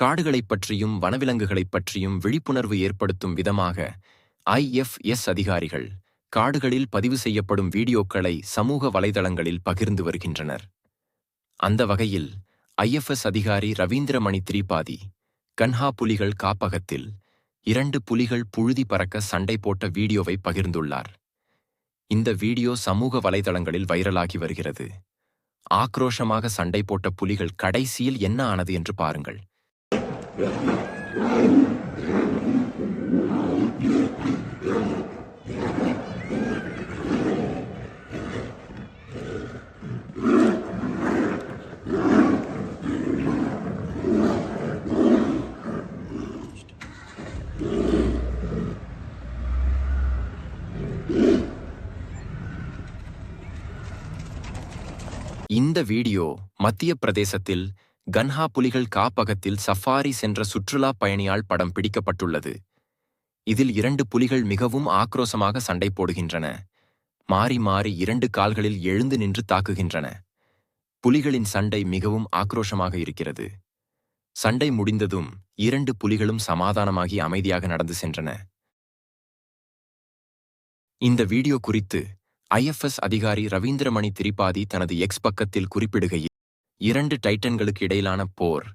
காடுகளைப் பற்றியும் வனவிலங்குகளைப் பற்றியும் விழிப்புணர்வு ஏற்படுத்தும் விதமாக ஐஎஃப்எஸ் அதிகாரிகள் காடுகளில் பதிவு செய்யப்படும் வீடியோக்களை சமூக வலைதளங்களில் பகிர்ந்து வருகின்றனர். அந்த வகையில் ஐஎஃப்எஸ் அதிகாரி ரவீந்திரமணி திரிபாதி கன்ஹா புலிகள் காப்பகத்தில் இரண்டு புலிகள் புழுதி பறக்க சண்டை போட்ட வீடியோவை பகிர்ந்துள்ளார். இந்த வீடியோ சமூக வலைதளங்களில் வைரலாகி வருகிறது. ஆக்ரோஷமாக சண்டை போட்ட புலிகள் கடைசியில் என்ன ஆனது என்று பாருங்கள். இந்த வீடியோ மத்திய பிரதேசத்தில் கன்ஹா புலிகள் காப்பகத்தில் சஃபாரி சென்ற சுற்றுலா பயணியால் படம் பிடிக்கப்பட்டுள்ளது. இதில் இரண்டு புலிகள் மிகவும் ஆக்ரோசமாக சண்டை போடுகின்றன. மாறி மாறி இரண்டு கால்களில் எழுந்து நின்று தாக்குகின்றன. புலிகளின் சண்டை மிகவும் ஆக்ரோஷமாக இருக்கிறது. சண்டை முடிந்ததும் இரண்டு புலிகளும் சமாதானமாகி அமைதியாக நடந்து சென்றன. இந்த வீடியோ குறித்து ஐஎஃப்எஸ் அதிகாரி ரவீந்திரமணி திரிபாதி தனது எக்ஸ் பக்கத்தில் குறிப்பிடுகையில் இரண்டு டைட்டன்களுக்கு இடையிலான போர்.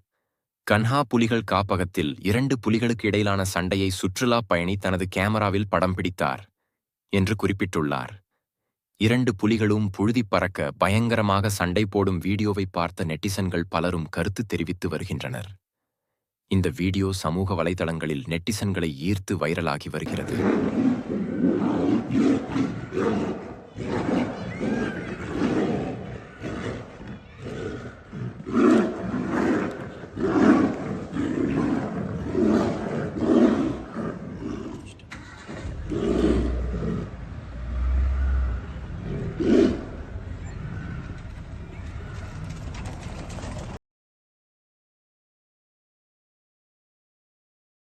கன்ஹா புலிகள் காப்பகத்தில் இரண்டு புலிகளுக்கு இடையிலான சண்டையை சுற்றுலா பயணி தனது கேமராவில் படம் பிடித்தார் என்று குறிப்பிட்டுள்ளார். இரண்டு புலிகளும் புழுதி பறக்க பயங்கரமாக சண்டை போடும் வீடியோவை பார்த்த நெட்டிசன்கள் பலரும் கருத்து தெரிவித்து வருகின்றனர். இந்த வீடியோ சமூக வலைதளங்களில் நெட்டிசன்களை ஈர்த்து வைரலாகி வருகிறது.